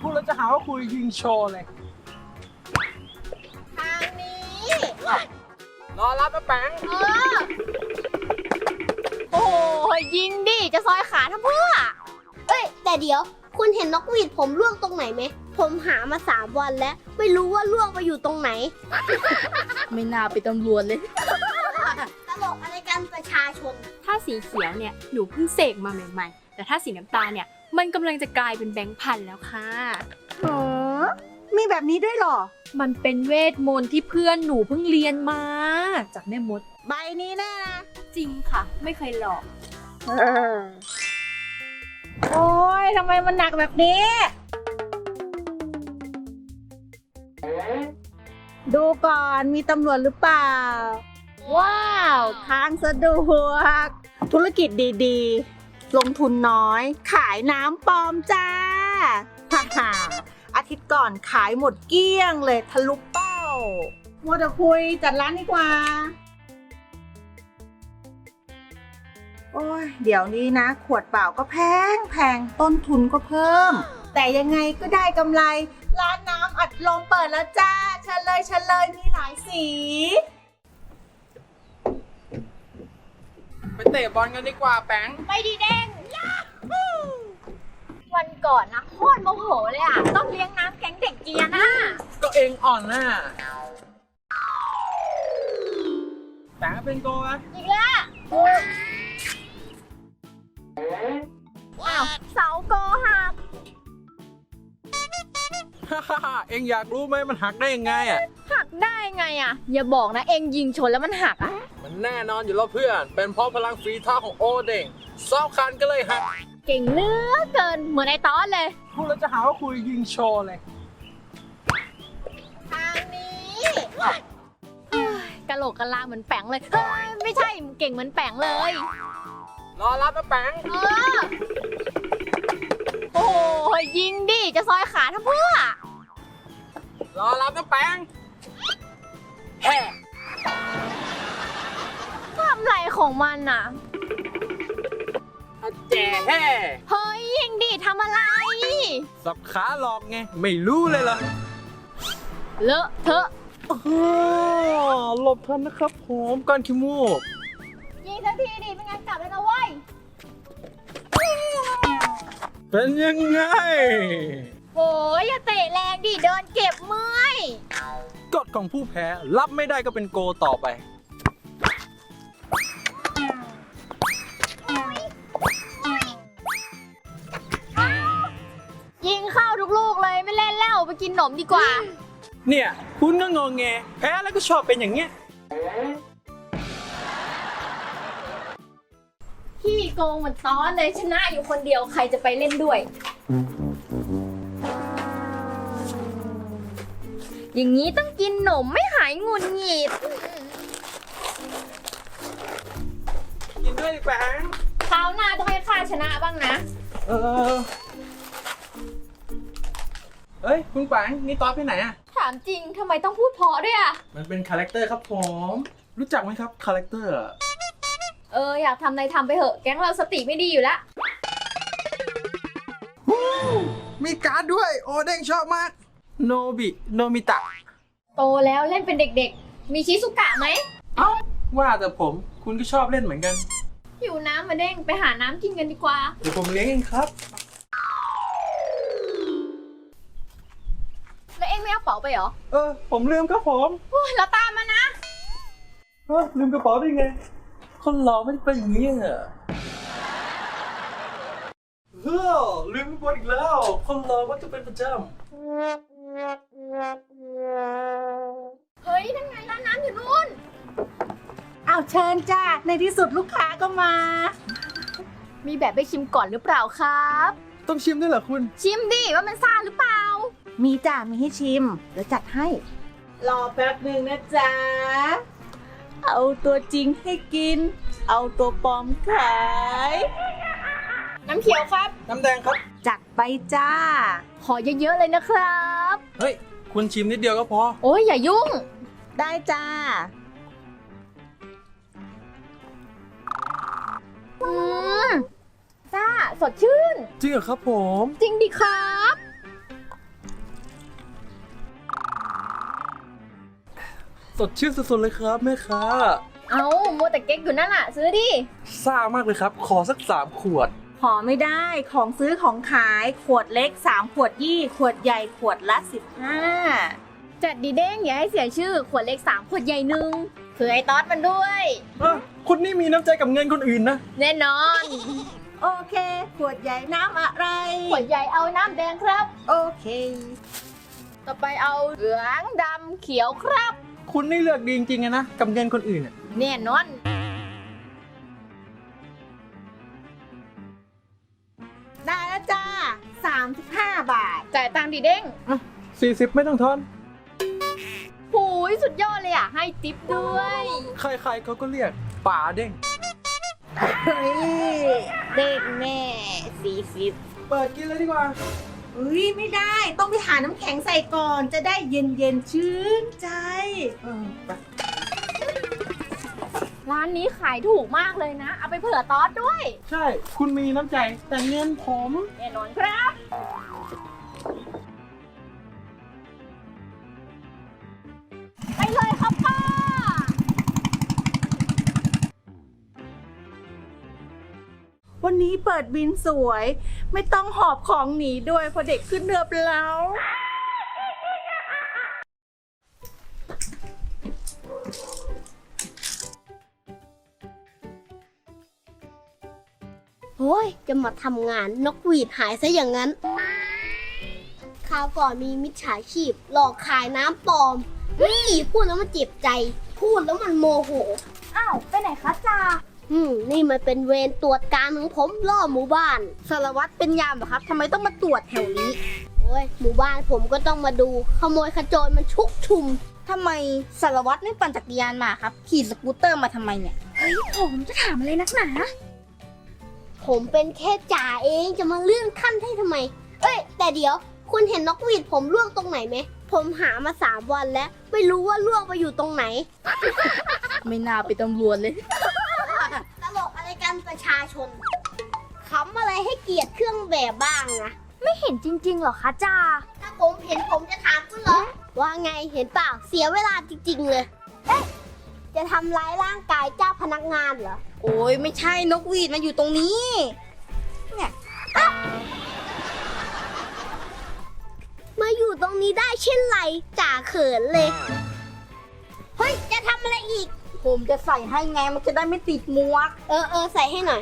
พูดแล้วจะหาว่าคุยยิงโชว์เลย ทางนี้ รอรับนะแปงเออ โอ้ยยิงดิ จะซอยขาทำเพื่อ เอ้ย แต่เดี๋ยว คุณเห็นนกหวีดผมร่วงตรงไหนไหม ผมหามาสามวันแล้ว ไม่รู้ว่าร่วงไปอยู่ตรงไหน ไม่น่าไปนตำรวจเลย ตลกอะไรกันประชาชน ถ้าสีเขียวเนี่ย หนูเพิ่งเสกมาใหม่ ๆ แต่ถ้าสีน้ำตาลเนี่ย มันกำลังจะกลายเป็นแบงค์พันแล้วค่ะอ๋อมีแบบนี้ด้วยเหรอ มันเป็นเวทมนต์ที่เพื่อนหนูเพิ่งเรียนมา จากแม่มด ใบนี้แน่นะ จริงค่ะ ไม่เคยหลอกโอ้ยทำไมมันหนักแบบนี้ ดูก่อนมีตำรวจหรือเปล่า ว้าว ทางสะดวก ธุรกิจดี ๆ ลงทุนน้อย ขายน้ำปลอมจ้าฮ่าฮ่าอาทิตย์ก่อนขายหมดเกลี้ยงเลยทะลุเป้ามัวแต่คุยจัดร้านดีกว่า โอ้ยเดี๋ยวนี้นะ ขวดเปล่าก็แพงแพงต้นทุนก็เพิ่ม แต่ยังไงก็ได้กำไร ร้านน้ำอัดลมเปิดแล้วจ้าเชิญเลยเชิญเลยมีหลายสี ไปเตะบอลกันดีกว่าแปงไปดีเด้งวันก่อนนะโคตรโมโหเลยอะ ต้องเลี้ยงน้ำแก๊งเด็กเกียร์นะก็เองอ่อนน่ะแปงเป็นโกวะอีกแล้วอ้าวเสาโกหักฮ่าฮ่าฮ่า เองอยากรู้ไหมมันหักได้ยังไงอะ หักได้ไงอะ อย่าบอกนะเองยิงชนแล้วมันหักอะ มันแน่นอนอยู่แล้วเพื่อน เป็นเพราะพลังฝีเท้าของโอเด้งซอกคันก็เลยหัก เก่งเหลือเกินเหมือนไอ้ตอนเลย พูดแล้วจะหาว่าคุยยิงโชว์เลย ทางนี้กะโหลกกะลาเหมือนแป๋งเลยเฮ้ยไม่ใช่เก่งเหมือนแป๋งเลย รอรับนะแปง เออโอ้ ยยิงดิ จะซอยขาทำเพื่อ รอรับนะแปงแฮ่ทำไรของมันน่ะอะแจ๋แฮ่เฮ้ย ยิงดิทำอะไร สับขาหลอกไง ไม่รู้เลยเหรอเลอะเทอะอ๋อหลบทันนะครับผมก้อนขี้มูก ยิงสักทีดิไม่งั้นกลับแล้วนะเว้ย เป็นยังไง โอ้ยอย่าเตะแรงดิเดินเก็บเมื่อยกฎของผู้แพ้รับไม่ได้ก็เป็นโกต่อไป ยิงเข้าทุกลูกเลยไม่เล่นแล้วไปกินขนมดีกว่า เนี่ย คุณก็งงแงแพ้แล้วก็ชอบเป็นอย่างเงี้ย พี่โกงเหมือนต้อนเลยชนะอยู่คนเดียวใครจะไปเล่นด้วย อย่างนี้ต้องกินหนมไม่หายงุนหงิด กินด้วยดิแปงคราวหน้าต้องให้ข้าชนะบ้างนะ เออเอ้ย คุณแปงนี่ตอสไปไหนอะ ถามจริงทำไมต้องพูดเพราะด้วยอะ มันเป็นคาแรคเตอร์ครับผม รู้จักไหมครับคาแรคเตอร์อะ เอออยากทำอะไรทำไปเหอะ แก๊งเราสติไม่ดีอยู่แล้วมีการ์ดด้วย โอเด้งชอบมาก โนบิ โนมิตะ โตแล้วเล่นเป็นเด็กๆ มีชิซุกะไหมเอ้าว่าแต่ผมคุณก็ชอบเล่นเหมือนกัน หิวน้ำมาเด้งไปหาน้ำกินกันดีกว่า เดี๋ยวผมเลี้ยงเองครับ แล้วเอ็งไม่เอาเป๋าไปเหรอ เออ ผมลืมครับผมอุ๊ยเราตามมานะ เออลืมกระเป๋าได้ไง คนหล่อไม่ได้เป็นอย่างนี้อะเฮ้อลืมกระเป๋าอีกแล้ว คนหล่อก็จะเป็นประจเฮ้ยนั่นไงร้านน้ำอยู่นู่น อ้าวเชิญจ้าในที่สุดลูกค้าก็มา มีแบบไปชิมก่อนหรือเปล่าครับำต้องชิมด้วยเหรอคุณ ชิมดิว่ามันซ่าหรือเปล่า มีจ้ามีให้ชิม เดี๋ยวจัดให้ รอแป๊บหนึ่งนะจ๊ะ เอาตัวจริงให้กิน เอาตัวปลอมขาย น้ำเขียวครับ น้ำแดงครับ จัดไปจ้า ขอเยอะๆเลยนะครับ เฮ้ย คุณชิมนิดเดียวก็พอ โอ้ยอย่ายุ่ง ได้จ้า อืมซ่าสดชื่น จริงเหรอครับผม จริงดิครับ สดชื่นสุดๆเลยครับแม่ค้าเอามัวแต่เก๊กอยู่นั่นอะ ซื้อดิ ซ่ามากเลยครับ ขอสักสามขวด ขอไม่ได้ของซื้อของขายขวดเล็ก 3 ขวดยี่ขวดใหญ่ขวดละ 15 จัดดีเด้งอย่าให้เสียชื่อ ขวดเล็กสามขวดใหญ่หนึ่งเผื่อไอ้ต๊อดมันด้วย อะคุณนี่มีน้ำใจกับเงินคนอื่นนะ แน่นอน โอเค ขวดใหญ่น้ำอะไร ขวดใหญ่เอาน้ำแดงครับ โอเค ต่อไปเอาเหลืองดำเขียวครับ คุณนี่เลือกดีจริงๆอะนะกับเงินคนอื่นอะแน่นอน ได้แล้วจ้า 35 บาท จ่ายตังค์ดีเด้งสี่สิบไม่ต้องทอน หูยสุดยอดเลยอะ ให้ติปด้วย ใครๆเขาก็เรียกป่าเด้ง เฮ้ยเด็กแม่40เปิดกินเลยดีกว่า เฮ้ยไม่ได้ต้องไปหาน้ำแข็งใส่ก่อน จะได้เย็นเย็นๆชื่นใจร้านนี้ขายถูกมากเลยนะ เอาไปเผื่อต๊อดด้วย ใช่ คุณมีน้ำใจแต่เงินผม แน่นอนครับ วันนี้เปิดบินสวย ไม่ต้องหอบของหนีด้วยเพราะเด็กขึ้นเรือไปแล้ว โอ้ย จะมาทำงานนกหวีดหายซะอย่างนั้น คราวก่อนมีมิจฉาชีพ หลอกขายน้ำปลอมนี่พูดแล้วมันเจ็บใจ พูดแล้วมันโมโห อ้าว ไปไหนคะจ่า อืมนี่มันเป็นเวรตรวจการของผมรอบหมู่บ้าน สารวัตรเป็นยามเหรอครับทำไมต้องมาตรวจแถวนี้โอ้ยหมู่บ้านผมก็ต้องมาดู ขโมยขโจรมันชุกชุม ทำไมสารวัตรไม่ปั่นจักรยานมาครับ ขี่สกูตเตอร์มาทำไมเนี่ยผมจะถามอะไรนักหนา ผมเป็นแค่จ่าเองจะมาเลื่อนขั้นให้ทำไม เอ้ย แต่เดี๋ยว คุณเห็นนกหวีดผมล่วงตรงไหนไหม ผมหามาสามวันแล้ว ไม่รู้ว่าล่วงไปอยู่ตรงไหน ไม่น่าไปนตำรวจเลยตล กอะไรกันประชาชนคำอะไรให้เกียรติเครื่องแบบบ้างนะไม่เห็นจริงๆหรอคะจ่าถ้าผมเห็นผมจะถามคุณเหรอ ว่าไงเห็นเปล่าเสียเวลาจริง ๆ เลย เอ๊ะจะทำร้ายร่างกายเจ้าพนักงานเหรอ โอ้ยไม่ใช่นกหวีดมันอยู่ตรงนี้มาอยู่ตรงนี้ได้เช่นไรจ่าเขินเลย เฮ้ย จะทำอะไรอีก ผมจะใส่ให้ไงมันจะได้ไม่ติดหมวก เออเออใส่ให้หน่อย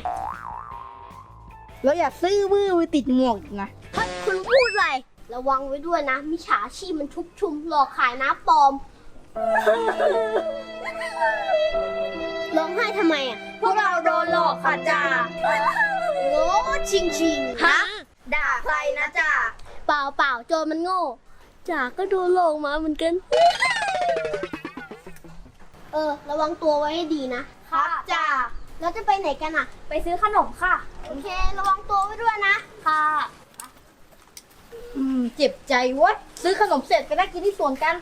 แล้วอย่าซื่อบื้อไปติดหมวกอีกนะเฮ้ยคุณพูดอะไร ระวังไว้ด้วยนะ มิจฉาชีพมันชุกชุมหลอกขายน้ำปลอม ร้องไห้ทำไมอะ พวกเราโดนหลอกค่ะจ้าโง่ชิงชิงฮะ ด่าใครนะจ้าเปล่าเปล่าโจรมันโง่จ่าก็โดนหลอกมาเหมือนกันเออ ระวังตัวไว้ให้ดีนะ ครับจ่าแล้วจะไปไหนกันอะ ไปซื้อขนมค่ะ โอเค ระวังตัวไว้ด้วยนะ ค่ะ อืม เจ็บใจเวะซื้อขนมเสร็จไปได้กินที่สวนกัน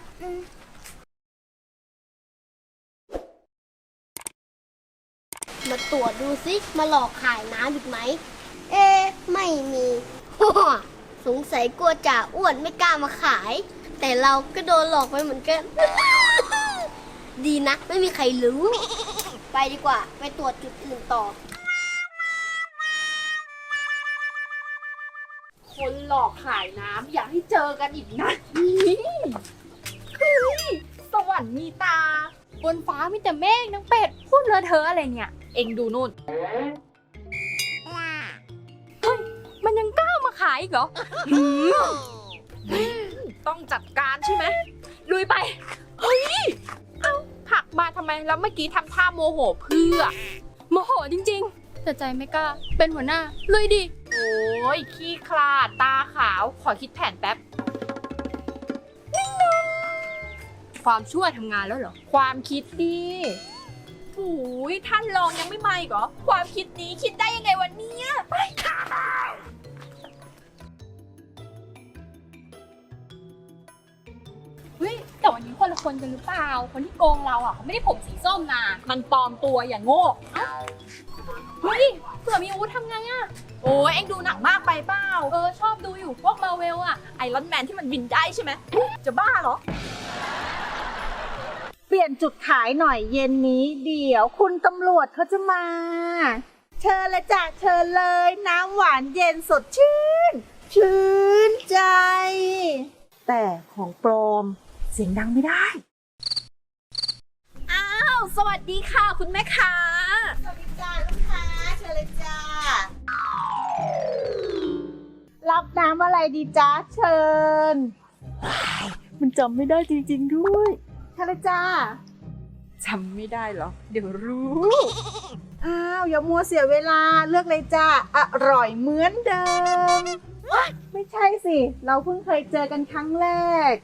มาตรวจดูสิมาหลอกขายน้ำอีกไหม เอ๊ะไม่มีสงสัยกลัวจ่าอ้วนไม่กล้ามาขาย แต่เราก็โดนหลอกไปเหมือนกัน ดีนะ ไม่มีใครรู้ ไปดีกว่า ไปตรวจจุดอื่นต่อ คนหลอกขายน้ำอยากให้เจอกันอีกนะสวรรค์มีตา บนฟ้ามีแต่เมฆนางเป็ด พูดเลอะเทอะอะไรเนี่ย เองดูนู่น เฮ้ย มันยังกล้ามาขายอีกเหรอหืมต้องจัดการใช่ไหมลุยไป มาทำไมแล้วเมื่อกี้ทำท่าโมโหเพื่อ โมโหจริงๆ แต่ใจไม่กล้า เป็นหัวหน้าลุยดิ โอ้ยขี้คลาดตาขาว ขอคิดแผนแป๊บ ความชั่วทำงานแล้วเหรอ ความคิดดีโอ้ยท่านรองยังไม่มาอีกเหรอ ความคิดนี้คิดได้ยังไงวันนี้ไป แต่วันนี้คนละคนกันหรือเปล่า คนที่โกงเราอะเขาไม่ได้ผมสีส้มนะมันปลอมตัวอย่างโง่เอ้าเฮ้ยเผื่อมีอาวุธทำไงอะ โอ้ยเอ็งดูหนังมากไปเปล่า เออ ชอบดูอยู่พวกมาเวลอะไอรอนแมนที่มันบินได้ใช่ไหมจะบ้าเหรอไปลี่ยนจุดขายหน่อยเย็นนี้เดี๋ยวคุณตำรวจเขาจะมา เชิญเลยจ้ะเชิญเลยน้ำหวานเย็นสดชื่น ชื่นใจ แต่ของปลอม เสียงดังไม่ได้ อ้าว สวัสดีค่ะ คุณแม่ค้า สวัสดีจ้าลูกค้าเชิญเลยจ้า รับน้ำอะไรดีจ้าเชิญว้ายมันจำไม่ได้จริงๆด้วยเชิญเลยจ้าจำไม่ได้เหรอ เดี๋ยวรู้ อ้าว อย่ามัวเสียเวลาเลือกเลยจ้า อร่อยเหมือนเดิมว้ายไม่ใช่สิ เราเพิ่งเคยเจอกันครั้งแรก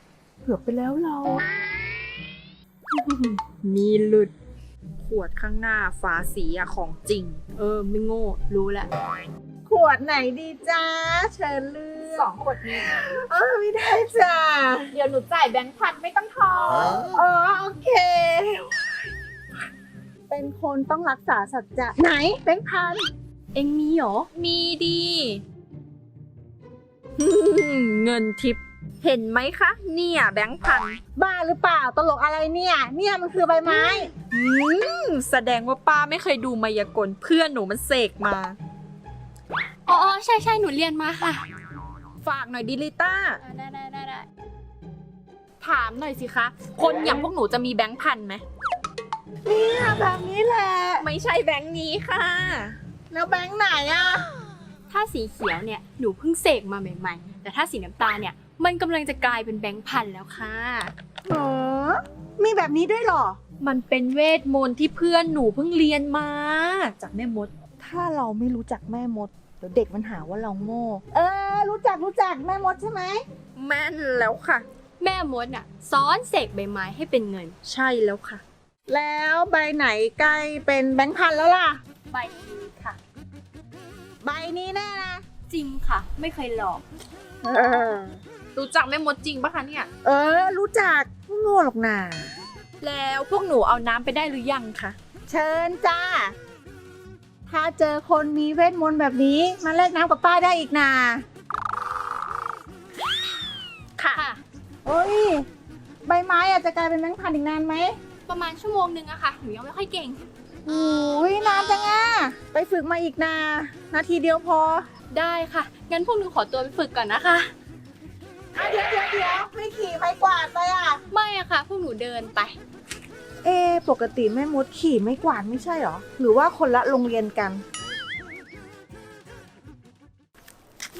เกือบไปแล้วเรา มีหลุด ขวดข้างหน้าฝาสีอะของจริง เออ ไม่โง่ รู้แล้ว ขวดไหนดีจ้าเชิญเลือกสองขวดนี้ เออไม่ได้จ้าเดี๋ยวหนูจ่ายแบงค์พันไม่ต้องทอนอ๋อโอเค เป็นคนต้องรักษาสัจจะไหนแบงค์พัน เอ็งมีเหรอ มีดี เงินทิป เห็นไหมคะ เนี่ยแบงค์พันบ้าหรือเปล่าตลกอะไรเนี่ย เนี่ยมันคือใบไม้ อืมแสดงว่าป้าไม่เคยดูมายากลเพื่อนหนูมันเสกมาอ๋ออ๋อใช่ใช่หนูเรียนมาค่ะฝากหน่อยดิลิต้า ได้ได้ได้ได้ถามหน่อยสิคะ คนอย่างพวกหนูจะมีแบงค์พันไหม เนี่ยแบบนี้แหละ ไม่ใช่แบงค์นี้ค่ะ แล้วแบงค์ไหนอะถ้าสีเขียวเนี่ยหนูเพิ่งเสกมาใหม่ ๆ แต่ถ้าสีน้ำตาลเนี่ย มันกำลังจะกลายเป็นแบงค์พันแล้วค่ะ เออมีแบบนี้ด้วยเหรอ มันเป็นเวทมนต์ที่เพื่อนหนูเพิ่งเรียนมา จากแม่มด ถ้าเราไม่รู้จักแม่มดเดี๋ยวเด็กมันหาว่าเราโง่ เออ รู้จักรู้จักแม่มดใช่ไหม แม่นแล้วค่ะ แม่มดน่ะซ้อนเสกใบไม้ให้เป็นเงิน ใช่แล้วค่ะ แล้วใบไหนใกล้เป็นแบงค์พันแล้วล่ะ ใบนี้ค่ะ ใบนี้แน่นะ จริงค่ะ ไม่เคยหลอก เออ รู้จักแม่มดจริงปะคะเนี่ย เออ รู้จักไม่โง่หรอกนาแล้วพวกหนูเอาน้ำไปได้หรือยังคะ เชิญจ้า ถ้าเจอคนมีเวทมนต์แบบนี้ มาแลกน้ำกับป้าได้อีกนาค่ะค่ะโอ้ย ใบไม้อาจจะกลายเป็นแบงค์พันอีกนานไหมประมาณชั่วโมงหนึ่งอะค่ะ หนูยังไม่ค่อยเก่งอุ้ยนานจังอะ ไปฝึกมาอีกนา นาทีเดียวพอ ได้ค่ะ งั้นพวกหนูขอตัวไปฝึกก่อนนะคะ อะเดี๋ยวเดี๋ยวเดี๋ยวไม่ขี่ไม้กวาดไปอะ ไม่อะค่ะ พวกหนูเดินไป เอะปกติแม่มดขี่ไม่กวาดไม่ใช่เหรอ หรือว่าคนละโรงเรียนกัน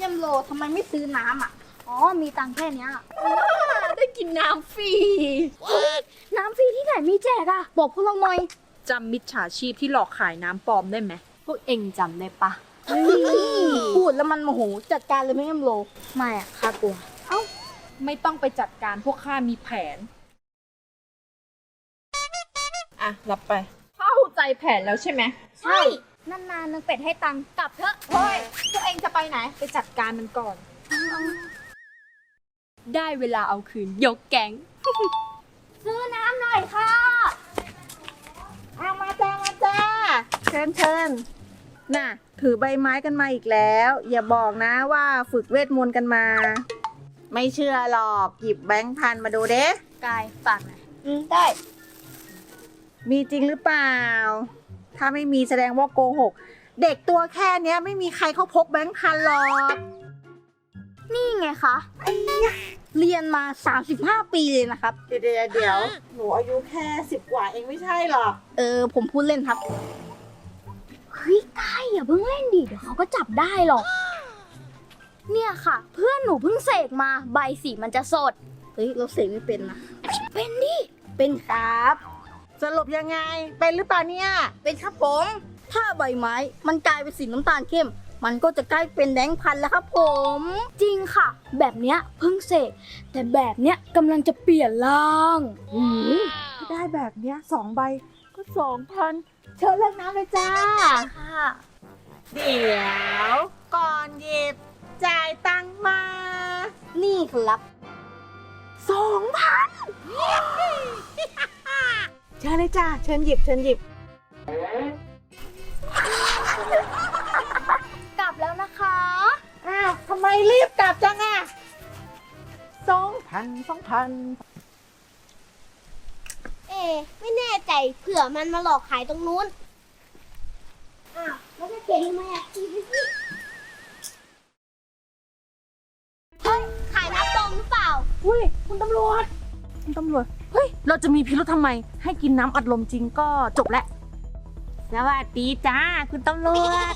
ยำโลทำไมไม่ซื้อน้ำอะ อ๋อ มีตังค์แค่เนี้ย ได้กินน้ำฟรี น้ำฟรีที่ไหนมีแจกอะ บอกพวกเราหน่อย จำมิจฉาชีพที่หลอกขายน้ำปลอมได้ไหม พวกเองจำได้ปะ พูดแล้วมันโมโหจัดการเลยไหมยำโล ไม่อะข้ากลัว ไม่ต้องไปจัดการพวกข้ามีแผน อะรับไป เข้าใจแผนแล้วใช่ไหม ใช่ นานๆนางเป็ดให้ตังค์กลับเถอะเฮ้ยพวกเองจะไปไหน ไปจัดการมันก่อน ได้เวลาเอาคืน ยกแก๊ง ซื้อน้ำหน่อยค่ะเอามาจ้ามาจ้าเชิญเชิญน่ะ ถือใบไม้กันมาอีกแล้ว อย่าบอกนะว่าฝึกเวทมนต์กันมา ไม่เชื่อหรอก หยิบแบงค์พันมาดูเด้กายฝากหน่อยอืมได้มีจริงหรือเปล่า ถ้าไม่มีแสดงว่าโกหก เด็กตัวแค่เนี้ยไม่มีใครเขาพกแบงค์พันหรอก นี่ไงคะเรียนมา 35 ปีเลยนะครับ เดี๋ยวเดี๋ยวเดี๋ยวหนูอายุแค่สิบกว่าเองไม่ใช่หรอ เออ ผมพูดเล่นครับ เฮ้ยกายอย่าเพิ่งเล่นดิเดี๋ยวเขาก็จับได้หรอก เนี่ยค่ะ เพื่อนหนูเพิ่งเสกมาใบสีมันจะสด เฮ้ยเราเสกไม่เป็นนะ เป็นดิ เป็นครับ สรุปยังไง เป็นหรือเปล่าเนี่ย เป็นครับผม ถ้าใบไม้มันกลายเป็นสีน้ำตาลเข้ม มันก็จะใกล้เป็นแดงค์พันแล้วครับผม จริงค่ะ แบบเนี้ยเพิ่งเสกแต่แบบเนี้ยกำลังจะเปลี่ยนร่างอืมถ้าได้แบบเนี้ยสองใบก็สองพันเชิญเลือกน้ำเลยจ้า ค่ะ เดี๋ยว ก่อนหยิบ ครับสองพันเชิญเลยจ้าเชิญหยิบเชิญหยิบ กลับแล้วนะคะอ้าวทำไมรีบกลับจังอะสองพันสองพันเอ๊ไม่แน่ใจเผื่อมันมาหลอกขายตรงนู้นอ้าวแล้วจะเก่งทำไมอะเฮ้ย ขายน้ำตรงหรือเปล่า อุ้ยคุณตำรวจคุณตำรวจ เฮ้ย เราจะมีพิรุธทำไม ให้กินน้ำอัดลมจริงก็จบแล้ว สวัสดีจ้า คุณตำรวจ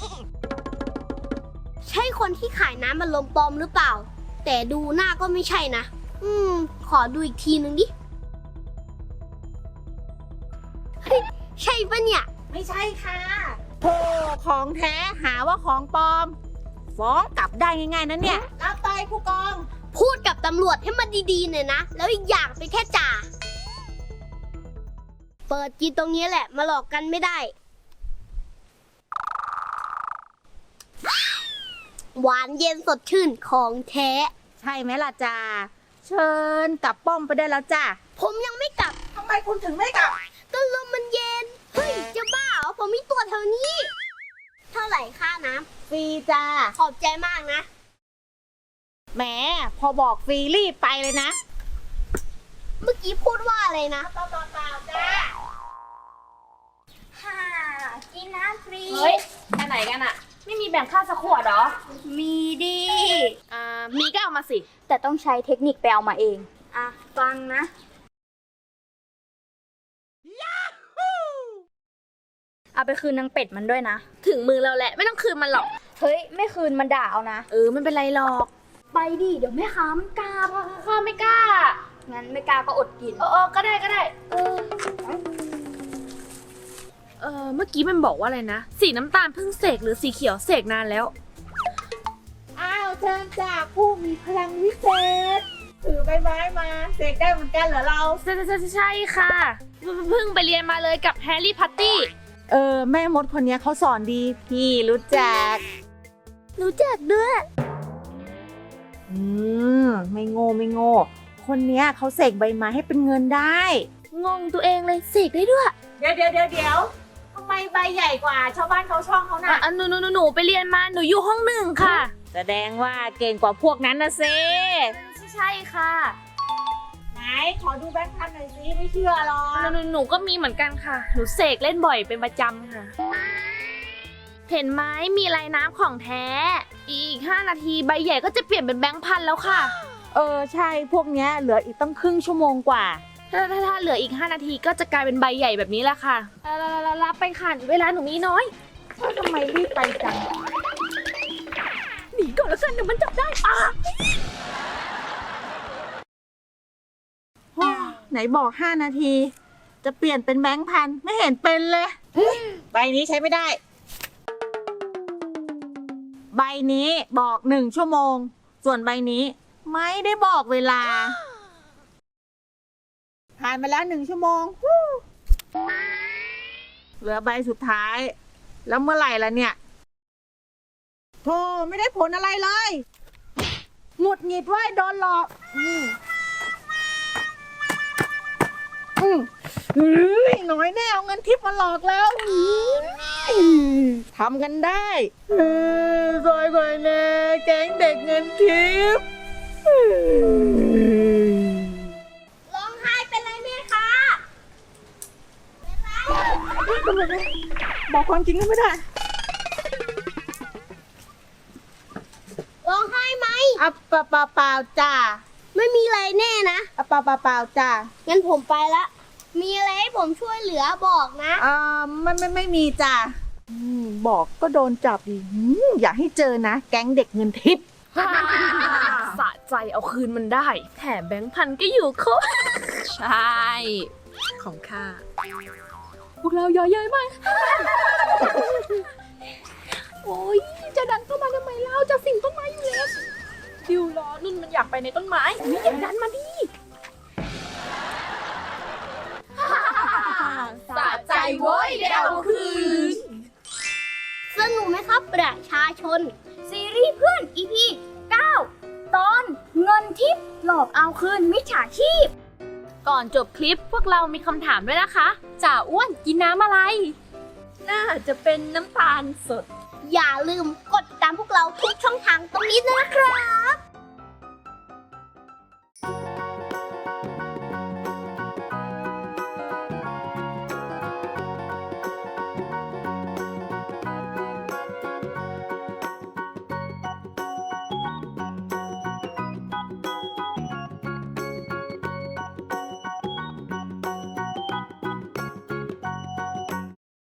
ใช่คนที่ขายน้ำมันลมปลอมหรือเปล่า แต่ดูหน้าก็ไม่ใช่นะ อืม ขอดูอีกทีนึงดิเฮ้ยใช่ปะเนี่ย ไม่ใช่ค่ะโธ่ของแท้หาว่าของปลอม ฟ้องกลับได้ง่ายๆนะเนี่ย รับไปผู้กอง พูดกับตำรวจให้มันดีๆหน่อยนะ แล้วอีกอย่างเป็นแค่จ่า เปิดกินตรงนี้แหละ มาหลอกกันไม่ได้ หวานเย็นสดชื่นของแท้ ใช่ไหมล่ะจ้าเชิญกลับป้อมไปได้แล้วจ้าผมยังไม่กลับ ทำไมคุณถึงไม่กลับ ก็ลมมันเย็น เฮ้ย จะบ้าเหรอ ผมมีตัวแถวนี้ เท่าไหร่ค่าน้ฟรีจ้าำขอบใจมากนะ แหมพอบอกฟรีรีบไปเลยนะ เมื่อกี้พูดว่าอะไรนะเปล่าเปล่าจ้าฮ่ากินน้ำฟรี เฮ้ยไปไหนกันอะไม่มีแบ่งค่าสักขวดเหรอ มีดีอ่ามีก็เอามาสิ แต่ต้องใช้เทคนิคไปเอามาเอง อะ ฟังนะ เอาไปคืนนางเป็ดมันด้วยนะ ถึงมือเราแหละ ไม่ต้องคืนมันหรอก เฮ้ย ไม่คืนมันด่าเอานะ เออ ไม่เป็นไรหรอก ไปดิเดี๋ยวแม่ค้ามันกล้าข้าไม่กล้า งั้นไม่กล้าก็อดกิน เออเออก็ได้ก็ได้ เออ เออเมื่อกี้มันบอกว่าอะไรนะ สีน้ำตาลเพิ่งเสกหรือสีเขียวเสกนานแล้ว อ้าวเชิญจากผู้มีพลังวิเศษ ถือใบไม้มาเสกได้เหมือนกันเหรอเรา ใช่ใช่ใช่ใช่ค่ะ เพิ่งไปเรียนมาเลยกับแฮร์รี่พัตตี้ เออ แม่มดคนเนี้ยเขาสอนดี พี่รู้จัก รู้จักด้วย อืมไม่โง่ไม่โง่ คนเนี้ยเขาเสกใบไม้ให้เป็นเงินได้ งงตัวเองเลยเสกได้ด้วยเดี๋ยวเดี๋ยวเดี๋ยวเดี๋ยวทำไมใบใหญ่กว่า ชาวบ้านเขาช่องเขาอะน่ะ อะหนูหนูหนูหนูไปเรียนมาหนูอยู่ห้องหนึ่งค่ะ แสดงว่าเก่งกว่าพวกนั้นนะเซใช่ใช่ค่ะไหนขอดูแบงค์พันหน่อยสิไม่เชื่อหรอหนูหนูหนูก็มีเหมือนกันค่ะ หนูเสกเล่นบ่อยเป็นประจำค่ะ เห็นไหมมีลายน้ำของแท้ อีก 5 นาทีใบใหญ่ก็จะเปลี่ยนเป็นแบงค์พันแล้วค่ะ เออใช่พวกเนี้ยเหลืออีกตั้งครึ่งชั่วโมงกว่า ถ้าถ้าถ้าเหลืออีก 5 นาทีก็จะกลายเป็นใบใหญ่แบบนี้แหละค่ะอะรับรับรับไปค่ะเวลาหนูมีน้อยทำไมรีบไปจัง หนีก่อนแล้วกันเดี๋ยวมันจับได้อะไหนบอก 5 นาที จะเปลี่ยนเป็นแบงค์พันไม่เห็นเป็นเลย ใบนี้ใช้ไม่ได้ ใบนี้บอกหนึ่งชั่วโมง ส่วนใบนี้ไม่ได้บอกเวลา ผ่านไปแล้วหนึ่งชั่วโมงฮู้เหลือใบสุดท้าย แล้วเมื่อไหร่ล่ะเนี่ย โธ่ไม่ได้ผลอะไรเลย หงุดหงิดว่าโดนหลอกอืมอืมเฮ้ยน้อยแน่เอาเงินทิปมาหลอกแล้วอืม ทำกันได้เออซอยก่อยแน่แก๊งเด็กเงินทิปร้องไห้เป็นไรแม่คะตำรวจเลยบอกความจริงก็ไม่ได้ร้องไห้ไหมอะเปล่าเปล่าเปล่าจ้าไม่มีอะไรแน่นะอะเปล่าเปล่าเปล่าจ้างั้นผมไปละ มีอะไรให้ผมช่วยเหลือบอกนะ อ่าไม่ไม่ไม่มีจ้าอืมบอกก็โดนจับอีกอืมอย่าให้เจอนะ แก๊งเด็กเงินทิปสะใจเอาคืนมันได้ แถมแบงค์พันก็อยู่ครบ ใช่ ของข้า พวกเราย่อยเย้ยมากโอ้ยจะดันเข้ามาทำไมเล่าจะสิ่งต้นไม้อยู่แล้วดิวรอนุ่นมันอยากไปในต้นไม้นี่อย่าดันมาดิ สะใจโว้ยเดี๋ยวเอาคืน สนุกไหมครับประชาชน ซีรีส์เพื่อน EP 9 ตอนเงินทิปหลอกเอาคืนมิจฉาชีพ ก่อนจบคลิปพวกเรามีคำถามด้วยนะคะจ่าอ้วนกินน้ำอะไร น่าจะเป็นน้ำตาลสด อย่าลืมกดติดตามพวกเราทุกช่องทางตรงนี้ด้วยนะครับ